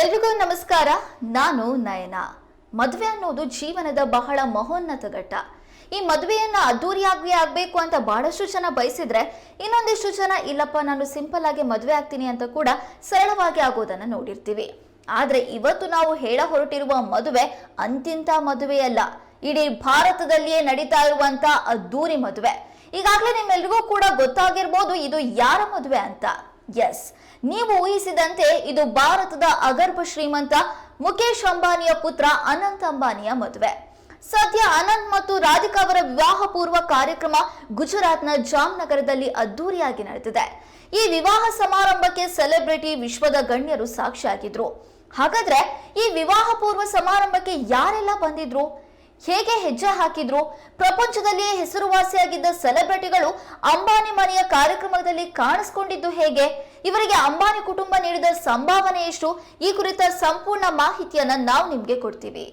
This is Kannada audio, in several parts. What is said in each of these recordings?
ಎಲ್ರಿಗೂ ನಮಸ್ಕಾರ. ನಾನು ನಯನ. ಮದುವೆ ಅನ್ನೋದು ಜೀವನದ ಬಹಳ ಮಹೋನ್ನತ ಘಟ್ಟ. ಈ ಮದುವೆಯನ್ನ ಅದ್ದೂರಿಯಾಗಿ ಆಗ್ಬೇಕು ಅಂತ ಬಹಳಷ್ಟು ಜನ ಬಯಸಿದ್ರೆ ಇನ್ನೊಂದಿಷ್ಟು ಜನ, ಇಲ್ಲಪ್ಪ, ನಾನು ಸಿಂಪಲ್ ಆಗಿ ಮದುವೆ ಆಗ್ತೀನಿ ಅಂತ ಕೂಡ ಸರಳವಾಗಿ ಆಗೋದನ್ನ ನೋಡಿರ್ತೀವಿ. ಆದ್ರೆ ಇವತ್ತು ನಾವು ಹೇಳ ಹೊರಟಿರುವ ಮದುವೆ ಅಂತಿಂತ ಮದುವೆಯಲ್ಲ. ಇಡೀ ಭಾರತದಲ್ಲಿಯೇ ನಡೀತಾ ಇರುವಂತ ಅದ್ದೂರಿ ಮದುವೆ. ಈಗಾಗಲೇ ನಿಮ್ಮೆಲ್ರಿಗೂ ಕೂಡ ಗೊತ್ತಾಗಿರ್ಬೋದು ಇದು ಯಾರ ಮದುವೆ ಅಂತ. ಎಸ್ ನೀವು ಊಹಿಸಿದಂತೆ ಇದು ಭಾರತದ ಅಗರ್ಭ ಶ್ರೀಮಂತ ಮುಖೇಶ್ ಅಂಬಾನಿಯ ಪುತ್ರ ಅನಂತ್ ಅಂಬಾನಿಯ ಮದುವೆ. ಸದ್ಯ ಅನಂತ್ ಮತ್ತು ರಾಧಿಕಾ ಅವರ ವಿವಾಹ ಪೂರ್ವ ಕಾರ್ಯಕ್ರಮ ಗುಜರಾತ್ನ ಜಾಮ್ನಗರದಲ್ಲಿ ಅದ್ದೂರಿಯಾಗಿ ನಡೆದಿದೆ. ಈ ವಿವಾಹ ಸಮಾರಂಭಕ್ಕೆ ಸೆಲೆಬ್ರಿಟಿ ವಿಶ್ವದ ಗಣ್ಯರು ಸಾಕ್ಷಿಯಾಗಿದ್ರು. ಹಾಗಾದ್ರೆ ಈ ವಿವಾಹ ಪೂರ್ವ ಸಮಾರಂಭಕ್ಕೆ ಯಾರೆಲ್ಲ ಬಂದಿದ್ರು? ಹೇಗೆ ಹೆಜ್ಜೆ ಹಾಕಿದ್ರು? ಪ್ರಪಂಚದಲ್ಲಿಯೇ ಹೆಸರುವಾಸಿಯಾಗಿದ್ದ ಸೆಲೆಬ್ರಿಟಿಗಳು ಅಂಬಾನಿ ಮನೆಯ ಕಾರ್ಯಕ್ರಮದಲ್ಲಿ ಕಾಣಿಸ್ಕೊಂಡಿದ್ದು ಹೇಗೆ? ಇವರಿಗೆ ಅಂಬಾನಿ ಕುಟುಂಬ ನೀಡಿದ ಸಂಭಾವನೆ ಎಷ್ಟು ಈ ಕುರಿತ ಸಂಪೂರ್ಣ ಮಾಹಿತಿಯನ್ನ ನಾವು ನಿಮ್ಗೆ ಕೊಡ್ತೀವಿ.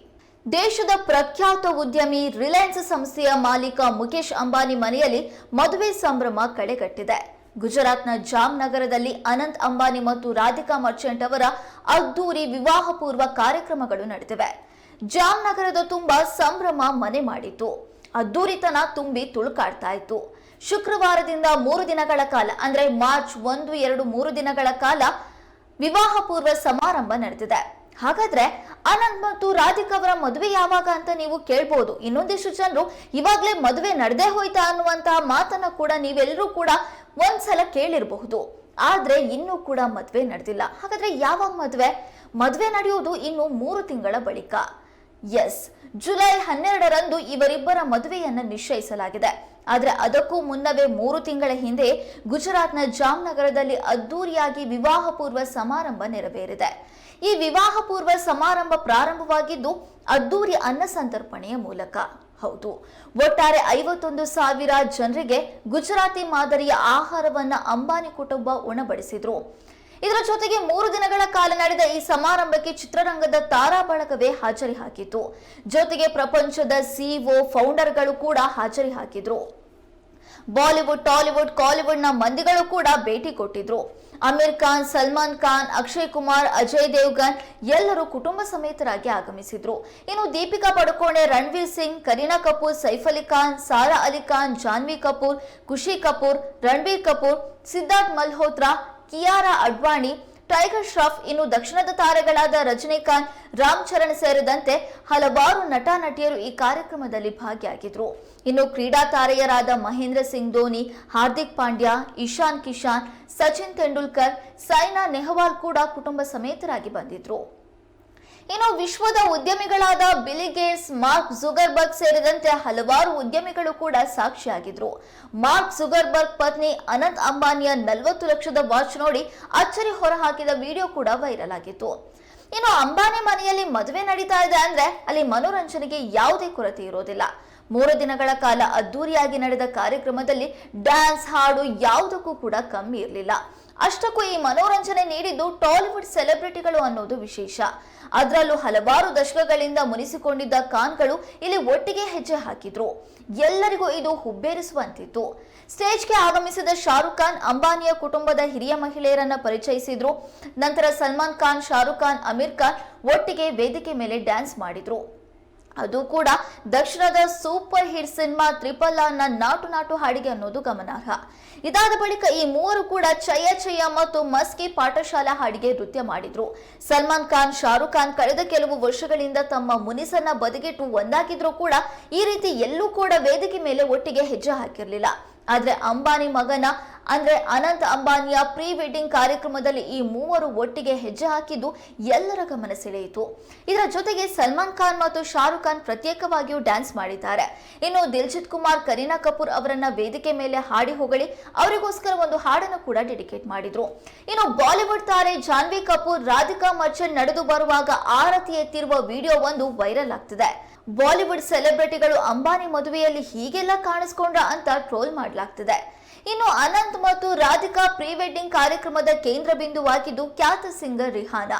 ದೇಶದ ಪ್ರಖ್ಯಾತ ಉದ್ಯಮಿ ರಿಲಯನ್ಸ್ ಸಂಸ್ಥೆಯ ಮಾಲೀಕ ಮುಖೇಶ್ ಅಂಬಾನಿ ಮನೆಯಲ್ಲಿ ಮದುವೆ ಸಂಭ್ರಮ ಕಳೆಗಟ್ಟಿದೆ ಗುಜರಾತ್ನ ಜಾಮ್ನಗರದಲ್ಲಿ ಅನಂತ್ ಅಂಬಾನಿ ಮತ್ತು ರಾಧಿಕಾ ಮರ್ಚೆಂಟ್ ಅವರ ಅದ್ದೂರಿ ವಿವಾಹ ಪೂರ್ವ ಕಾರ್ಯಕ್ರಮಗಳು ನಡೆದಿವೆ. ಜಾಮ್ನಗರದ ತುಂಬ ಸಂಭ್ರಮ ಮನೆ ಮಾಡಿತು ಅದ್ದೂರಿತನ ತುಂಬಿ ತುಳುಕಾಡ್ತಾ ಇತ್ತು. ಶುಕ್ರವಾರದಿಂದ ಮೂರು ದಿನಗಳ ಕಾಲ, ಅಂದ್ರೆ ಮಾರ್ಚ್ ಒಂದು, ಎರಡು, ಮೂರು ದಿನಗಳ ಕಾಲ ವಿವಾಹ ಪೂರ್ವ ಸಮಾರಂಭ ನಡೆದಿದೆ. ಹಾಗಾದ್ರೆ ಅನಂತ್ ಮತ್ತು ರಾಧಿಕಾ ಅವರ ಮದುವೆ ಯಾವಾಗ ಅಂತ ನೀವು ಕೇಳ್ಬೋದು. ಇನ್ನೊಂದಿಷ್ಟು ಜನರು ಇವಾಗ್ಲೇ ಮದುವೆ ನಡೆದೇ ಹೋಯ್ತಾ ಅನ್ನುವಂತಹ ಮಾತನ್ನ ಕೂಡ ನೀವೆಲ್ಲರೂ ಕೂಡ ಒಂದ್ಸಲ ಕೇಳಿರಬಹುದು. ಆದ್ರೆ ಇನ್ನೂ ಕೂಡ ಮದುವೆ ನಡೆದಿಲ್ಲ. ಹಾಗಾದ್ರೆ ಯಾವಾಗ ಮದುವೆ? ಮದುವೆ ನಡೆಯುವುದು ಇನ್ನು ಮೂರು ತಿಂಗಳ ಬಳಿಕ. ಎಸ್ ಜುಲೈ ಹನ್ನೆರಡರಂದು ಇವರಿಬ್ಬರ ಮದುವೆಯನ್ನು ನಿಶ್ಚಯಿಸಲಾಗಿದೆ. ಆದರೆ ಅದಕ್ಕೂ ಮುನ್ನವೇ ಮೂರು ತಿಂಗಳ ಹಿಂದೆ ಗುಜರಾತ್ನ ಜಾಮ್ನಗರದಲ್ಲಿ ಅದ್ದೂರಿಯಾಗಿ ವಿವಾಹ ಪೂರ್ವ ಸಮಾರಂಭ ನೆರವೇರಿದೆ. ಈ ವಿವಾಹ ಪೂರ್ವ ಸಮಾರಂಭ ಪ್ರಾರಂಭವಾಗಿದ್ದು ಅದ್ದೂರಿ ಅನ್ನ ಸಂತರ್ಪಣೆಯ ಮೂಲಕ. ಹೌದು, ಒಟ್ಟಾರೆ ಐವತ್ತೊಂದು ಸಾವಿರ ಜನರಿಗೆ ಗುಜರಾತಿ ಮಾದರಿಯ ಆಹಾರವನ್ನ ಅಂಬಾನಿ ಕುಟುಂಬ ಉಣಬಡಿಸಿದ್ರು. ಇದರ ಜೊತೆಗೆ ಮೂರು ದಿನಗಳ ಕಾಲ ನಡೆದ ಈ ಸಮಾರಂಭಕ್ಕೆ ಚಿತ್ರರಂಗದ ತಾರಾ ಬಳಗವೇ ಹಾಜರಿ ಹಾಕಿತು ಜೊತೆಗೆ ಪ್ರಪಂಚದ ಸಿಒ ಫೌಂಡರ್ಗಳು ಕೂಡ ಹಾಜರಿ ಹಾಕಿದ್ರು. ಬಾಲಿವುಡ್, ಟಾಲಿವುಡ್ ಕಾಲಿವುಡ್ನ ಮಂದಿಗಳು ಕೂಡ ಭೇಟಿ ಕೊಟ್ಟಿದ್ರು. ಅಮೀರ್ ಖಾನ್, ಸಲ್ಮಾನ್ ಖಾನ್, ಅಕ್ಷಯ್ ಕುಮಾರ್, ಅಜಯ್ ದೇವ್ಗನ್ ಎಲ್ಲರೂ ಕುಟುಂಬ ಸಮೇತರಾಗಿ ಆಗಮಿಸಿದ್ರು. ಇನ್ನು ದೀಪಿಕಾ ಪಡುಕೋಣೆ, ರಣವೀರ್ ಸಿಂಗ್, ಕರೀನಾ ಕಪೂರ್, ಸೈಫ್ ಅಲಿ ಖಾನ್, ಸಾರಾ ಅಲಿ ಖಾನ್, ಜಾನ್ವಿ ಕಪೂರ್, ಖುಷಿ ಕಪೂರ್, ರಣಬೀರ್ ಕಪೂರ್, ಸಿದ್ಧಾರ್ಥ್ ಮಲ್ಹೋತ್ರಾ ಕಿಯಾರಾ ಅಡ್ವಾಣಿ, ಟೈಗರ್ ಶ್ರಾಫ್ ಇನ್ನು ದಕ್ಷಿಣದ ತಾರೆಗಳಾದ ರಜನಿಕಾಂತ್, ರಾಮ್ ಚರಣ್ ಸೇರಿದಂತೆ ಹಲವಾರು ನಟ ನಟಿಯರು ಈ ಕಾರ್ಯಕ್ರಮದಲ್ಲಿ ಭಾಗಿಯಾಗಿದ್ರು. ಇನ್ನು ಕ್ರೀಡಾ ತಾರೆಯರಾದ ಮಹೇಂದ್ರ ಸಿಂಗ್ ಧೋನಿ, ಹಾರ್ದಿಕ್ ಪಾಂಡ್ಯ, ಇಶಾನ್ ಕಿಶಾನ್, ಸಚಿನ್ ತೆಂಡೂಲ್ಕರ್, ಸೈನಾ ನೆಹವಾಲ್ ಕೂಡ ಕುಟುಂಬ ಸಮೇತರಾಗಿ ಬಂದಿದ್ರು. ಇನ್ನು ವಿಶ್ವದ ಉದ್ಯಮಿಗಳಾದ ಬಿಲಿಗೇಟ್ಸ್ ಮಾರ್ಕ್ ಜುಗರ್ಬರ್ಗ್ ಸೇರಿದಂತೆ ಹಲವಾರು ಉದ್ಯಮಿಗಳು ಕೂಡ ಸಾಕ್ಷಿಯಾಗಿದ್ರು. ಮಾರ್ಕ್ ಜುಗರ್ಬರ್ಗ್ ಪತ್ನಿ ಅನಂತ್ ಅಂಬಾನಿಯ ನಲವತ್ತು ಲಕ್ಷದ ವಾಚ್ ನೋಡಿ ಅಚ್ಚರಿ ಹೊರಹಾಕಿದ ವಿಡಿಯೋ ಕೂಡ ವೈರಲ್ ಆಗಿತ್ತು. ಇನ್ನು ಅಂಬಾನಿ ಮನೆಯಲ್ಲಿ ಮದುವೆ ನಡೀತಾ ಇದೆ ಅಂದ್ರೆ ಅಲ್ಲಿ ಮನೋರಂಜನೆಗೆ ಯಾವುದೇ ಕೊರತೆ ಇರೋದಿಲ್ಲ. ಮೂರು ದಿನಗಳ ಕಾಲ ಅದ್ದೂರಿಯಾಗಿ ನಡೆದ ಕಾರ್ಯಕ್ರಮದಲ್ಲಿ ಡ್ಯಾನ್ಸ್ ಹಾಡು ಯಾವುದಕ್ಕೂ ಕೂಡ ಕಮ್ಮಿ ಇರಲಿಲ್ಲ. ಅಷ್ಟಕ್ಕೂ ಈ ಮನೋರಂಜನೆ ನೀಡಿದ್ದು ಟಾಲಿವುಡ್ ಸೆಲೆಬ್ರಿಟಿಗಳು ಅನ್ನೋದು ವಿಶೇಷ. ಅದರಲ್ಲೂ ಹಲವಾರು ದಶಕಗಳಿಂದ ಮುನಿಸಿಕೊಂಡಿದ್ದ ಖಾನ್ಗಳು ಇಲ್ಲಿ ಒಟ್ಟಿಗೆ ಹೆಜ್ಜೆ ಹಾಕಿದ್ರು. ಎಲ್ಲರಿಗೂ ಇದು ಹುಬ್ಬೇರಿಸುವಂತಿತ್ತು. ಸ್ಟೇಜ್ಗೆ ಆಗಮಿಸಿದ ಶಾರುಖ್ ಖಾನ್ ಅಂಬಾನಿಯ ಕುಟುಂಬದ ಹಿರಿಯ ಮಹಿಳೆಯರನ್ನ ಪರಿಚಯಿಸಿದ್ರು. ನಂತರ ಸಲ್ಮಾನ್ ಖಾನ್, ಶಾರುಖ್ ಖಾನ್, ಅಮೀರ್ ಖಾನ್ ಒಟ್ಟಿಗೆ ವೇದಿಕೆ ಮೇಲೆ ಡ್ಯಾನ್ಸ್ ಮಾಡಿದ್ರು. ಅದು ಕೂಡ ದಕ್ಷಿಣದ ಸೂಪರ್ ಹಿಟ್ ಸಿನಿಮಾ ತ್ರಿಪಲ್ ಆರ್ನ ನಾಟು ನಾಟು ಹಾಡಿಗೆ ಅನ್ನೋದು ಗಮನಾರ್ಹ. ಇದಾದ ಬಳಿಕ ಈ ಮೂವರು ಕೂಡ ಚಯ ಚಯ ಮತ್ತು ಮಸ್ಕಿ ಪಾಠಶಾಲಾ ಹಾಡಿಗೆ ನೃತ್ಯ ಮಾಡಿದ್ರು. ಸಲ್ಮಾನ್ ಖಾನ್, ಶಾರುಖ್ ಖಾನ್ ಕಳೆದ ಕೆಲವು ವರ್ಷಗಳಿಂದ ತಮ್ಮ ಮುನಿಸನ್ನ ಬದಿಗಿಟ್ಟು ಒಂದಾಗಿದ್ರು ಕೂಡ ಈ ರೀತಿ ಎಲ್ಲೂ ಕೂಡ ವೇದಿಕೆ ಮೇಲೆ ಒಟ್ಟಿಗೆ ಹೆಜ್ಜೆ ಹಾಕಿರ್ಲಿಲ್ಲ. ಆದ್ರೆ ಅಂಬಾನಿ ಮಗನ ಅಂದ್ರೆ ಅನಂತ್ ಅಂಬಾನಿಯ ಪ್ರೀ ವೆಡ್ಡಿಂಗ್ ಕಾರ್ಯಕ್ರಮದಲ್ಲಿ ಈ ಮೂವರು ಒಟ್ಟಿಗೆ ಹೆಜ್ಜೆ ಹಾಕಿದ್ದು ಎಲ್ಲರ ಗಮನ ಸೆಳೆಯಿತು. ಇದರ ಜೊತೆಗೆ ಸಲ್ಮಾನ್ ಖಾನ್ ಮತ್ತು ಶಾರುಖ್ ಖಾನ್ ಪ್ರತ್ಯೇಕವಾಗಿಯೂ ಡ್ಯಾನ್ಸ್ ಮಾಡಿದ್ದಾರೆ. ಇನ್ನು ದಿಲ್ಜಿತ್ ಕುಮಾರ್, ಕರೀನಾ ಕಪೂರ್ ಅವರನ್ನ ವೇದಿಕೆ ಮೇಲೆ ಹಾಡಿ ಹೊಗಳಿ ಅವರಿಗೋಸ್ಕರ ಒಂದು ಹಾಡನ್ನು ಕೂಡ ಡೆಡಿಕೇಟ್ ಮಾಡಿದ್ರು. ಇನ್ನು ಬಾಲಿವುಡ್ ತಾರೆ ಜಾನ್ವಿ ಕಪೂರ್, ರಾಧಿಕಾ ಮರ್ಚೆಂಟ್ ನಡೆದು ಬರುವಾಗ ಆರತಿ ಎತ್ತಿರುವ ವಿಡಿಯೋ ಒಂದು ವೈರಲ್ ಆಗ್ತಿದೆ. ಬಾಲಿವುಡ್ ಸೆಲೆಬ್ರಿಟಿಗಳು ಅಂಬಾನಿ ಮದುವೆಯಲ್ಲಿ ಹೀಗೆಲ್ಲ ಕಾಣಿಸ್ಕೊಂಡ್ರ ಅಂತ ಟ್ರೋಲ್ ಮಾಡಲಾಗ್ತಿದೆ. ಇನ್ನು ಅನಂತ್ ಮತ್ತು ರಾಧಿಕಾ ಪ್ರೀ ವೆಡ್ಡಿಂಗ್ ಕಾರ್ಯಕ್ರಮದ ಕೇಂದ್ರ ಬಿಂದುವಾಗಿದ್ದು ಖ್ಯಾತ ಸಿಂಗರ್ ರಿಹಾನಾ.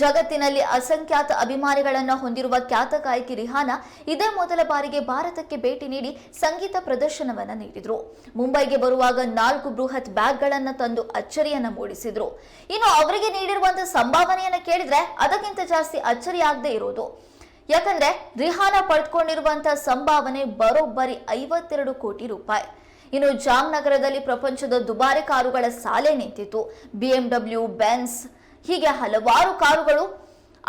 ಜಗತ್ತಿನಲ್ಲಿ ಅಸಂಖ್ಯಾತ ಅಭಿಮಾನಿಗಳನ್ನು ಹೊಂದಿರುವ ಖ್ಯಾತ ಗಾಯಕಿ ರಿಹಾನಾ ಇದೇ ಮೊದಲ ಬಾರಿಗೆ ಭಾರತಕ್ಕೆ ಭೇಟಿ ನೀಡಿ ಸಂಗೀತ ಪ್ರದರ್ಶನವನ್ನು ನೀಡಿದ್ರು. ಮುಂಬೈಗೆ ಬರುವಾಗ ನಾಲ್ಕು ಬೃಹತ್ ಬ್ಯಾಗ್ಗಳನ್ನು ತಂದು ಅಚ್ಚರಿಯನ್ನ ಮೂಡಿಸಿದ್ರು. ಇನ್ನು ಅವರಿಗೆ ನೀಡಿರುವಂತಹ ಸಂಭಾವನೆಯನ್ನ ಕೇಳಿದ್ರೆ ಅದಕ್ಕಿಂತ ಜಾಸ್ತಿ ಅಚ್ಚರಿಯಾಗದೇ ಇರೋದು. ಯಾಕಂದ್ರೆ ರಿಹಾನ ಪಡೆದುಕೊಂಡಿರುವಂತಹ ಸಂಭಾವನೆ ಬರೋಬ್ಬರಿ ಐವತ್ತೆರಡು ಕೋಟಿ ರೂಪಾಯಿ. ಇನ್ನು ಜಾಮ್ನಗರದಲ್ಲಿ ಪ್ರಪಂಚದ ದುಬಾರಿ ಕಾರುಗಳ ಸಾಲೆ ನಿಂತಿತ್ತು. ಬಿಎಂಡಬ್ಲ್ಯೂ, ಬೆನ್ಸ್, ಹೀಗೆ ಹಲವಾರು ಕಾರುಗಳು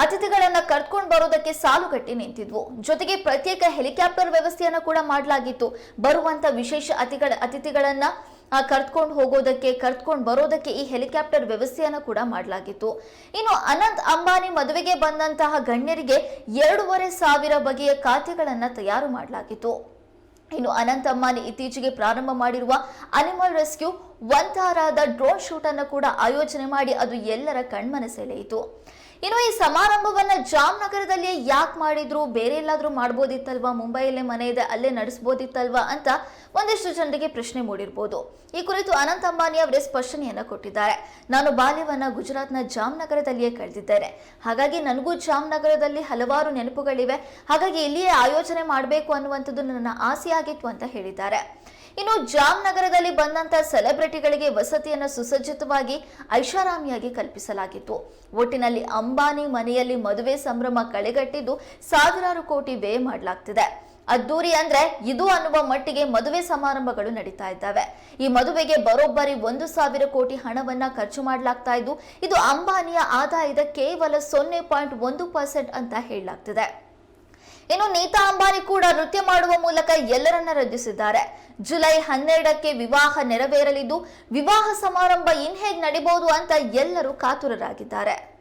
ಅತಿಥಿಗಳನ್ನ ಕರ್ಕೊಂಡು ಬರೋದಕ್ಕೆ ಸಾಲುಗಟ್ಟಿ ನಿಂತಿದ್ವು. ಜೊತೆಗೆ ಪ್ರತ್ಯೇಕ ಹೆಲಿಕಾಪ್ಟರ್ ವ್ಯವಸ್ಥೆಯನ್ನು ಕೂಡ ಮಾಡಲಾಗಿತ್ತು. ಬರುವಂತ ವಿಶೇಷ ಅತಿಗಳ, ಅತಿಥಿಗಳನ್ನ ಕರ್ತ್ಕೊಂಡು ಹೋಗೋದಕ್ಕೆ, ಕರ್ತ್ಕೊಂಡು ಬರೋದಕ್ಕೆ ಈ ಹೆಲಿಕಾಪ್ಟರ್ ವ್ಯವಸ್ಥೆಯನ್ನ ಕೂಡ ಮಾಡಲಾಗಿತ್ತು. ಇನ್ನು ಅನಂತ್ ಅಂಬಾನಿ ಮದುವೆಗೆ ಬಂದಂತಹ ಗಣ್ಯರಿಗೆ ಎರಡೂವರೆ ಸಾವಿರ ಬಗೆಯ ಖಾತೆಗಳನ್ನು ತಯಾರು ಮಾಡಲಾಗಿತ್ತು. ಇನ್ನು ಅನಂತ್ ಅಂಬಾನಿ ಇತ್ತೀಚೆಗೆ ಪ್ರಾರಂಭ ಮಾಡಿರುವ ಅನಿಮಲ್ ರೆಸ್ಕ್ಯೂ ಒಂತಾರಾದ ಡ್ರೋನ್ ಶೂಟ್ ಅನ್ನು ಕೂಡ ಆಯೋಜನೆ ಮಾಡಿ ಅದು ಎಲ್ಲರ ಕಣ್ಮನ ಸೆಳೆಯಿತು ಇನ್ನು ಈ ಸಮಾರಂಭವನ್ನ ಜಾಮ್ನಗರದಲ್ಲಿ ಯಾಕೆ ಮಾಡಿದ್ರು? ಬೇರೆ ಎಲ್ಲಾದ್ರೂ ಮಾಡ್ಬೋದಿತ್ತಲ್ವಾ? ಮುಂಬೈಯಲ್ಲೇ ಮನೆ ಇದೆ, ಅಲ್ಲೇ ನಡೆಸ್ಬೋದಿತ್ತಲ್ವಾ ಅಂತ ಒಂದಿಷ್ಟು ಜನರಿಗೆ ಪ್ರಶ್ನೆ ಮೂಡಿರ್ಬೋದು. ಈ ಕುರಿತು ಅನಂತ ಅಂಬಾನಿ ಅವರೇ ಸ್ಪಷ್ಟನೆಯನ್ನ ಕೊಟ್ಟಿದ್ದಾರೆ. ನಾನು ಬಾಲ್ಯವನ್ನ ಗುಜರಾತ್ನ ಜಾಮ್ನಗರದಲ್ಲಿಯೇ ಕಳೆದಿದ್ದೇನೆ. ಹಾಗಾಗಿ ನನಗೂ ಜಾಮ್ನಗರದಲ್ಲಿ ಹಲವಾರು ನೆನಪುಗಳಿವೆ. ಹಾಗಾಗಿ ಇಲ್ಲಿಯೇ ಆಯೋಜನೆ ಮಾಡಬೇಕು ಅನ್ನುವಂಥದ್ದು ನನ್ನ ಆಸೆಯಾಗಿತ್ತು ಅಂತ ಹೇಳಿದ್ದಾರೆ. ಇನ್ನು ಜಾಮ್ನಗರದಲ್ಲಿ ಬಂದಂತ ಸೆಲೆಬ್ರಿಟಿಗಳಿಗೆ ವಸತಿಯನ್ನು ಸುಸಜ್ಜಿತವಾಗಿ ಐಷಾರಾಮಿಯಾಗಿ ಕಲ್ಪಿಸಲಾಗಿತ್ತು. ಒಟ್ಟಿನಲ್ಲಿ ಅಂಬಾನಿ ಮನೆಯಲ್ಲಿ ಮದುವೆ ಸಂಭ್ರಮ ಕಳೆಗಟ್ಟಿದ್ದು ಸಾವಿರಾರು ಕೋಟಿ ವ್ಯಯ ಮಾಡಲಾಗ್ತಿದೆ. ಅದ್ದೂರಿ ಅಂದ್ರೆ ಇದು ಅನ್ನುವ ಮಟ್ಟಿಗೆ ಮದುವೆ ಸಮಾರಂಭಗಳು ನಡೀತಾ ಇದ್ದಾವೆ. ಈ ಮದುವೆಗೆ ಬರೋಬ್ಬರಿ ಒಂದು ಸಾವಿರ ಕೋಟಿ ಹಣವನ್ನ ಖರ್ಚು ಮಾಡಲಾಗ್ತಾ ಇದ್ದು, ಇದು ಅಂಬಾನಿಯ ಆದಾಯದ ಕೇವಲ ಸೊನ್ನೆ ಪಾಯಿಂಟ್ ಒಂದು ಪರ್ಸೆಂಟ್ ಅಂತ ಹೇಳಲಾಗ್ತಿದೆ. ಇನ್ನು ನೀತಾ ಅಂಬಾನಿ ಕೂಡ ನೃತ್ಯ ಮಾಡುವ ಮೂಲಕ ಎಲ್ಲರನ್ನ ರಂಜಿಸಿದ್ದಾರೆ. ಜುಲೈ ಹನ್ನೆರಡಕ್ಕೆ ವಿವಾಹ ನೆರವೇರಲಿದ್ದು, ವಿವಾಹ ಸಮಾರಂಭ ಇನ್ ಹೇಗ್ ನಡಿಬಹುದು ಅಂತ ಎಲ್ಲರೂ ಕಾತುರರಾಗಿದ್ದಾರೆ.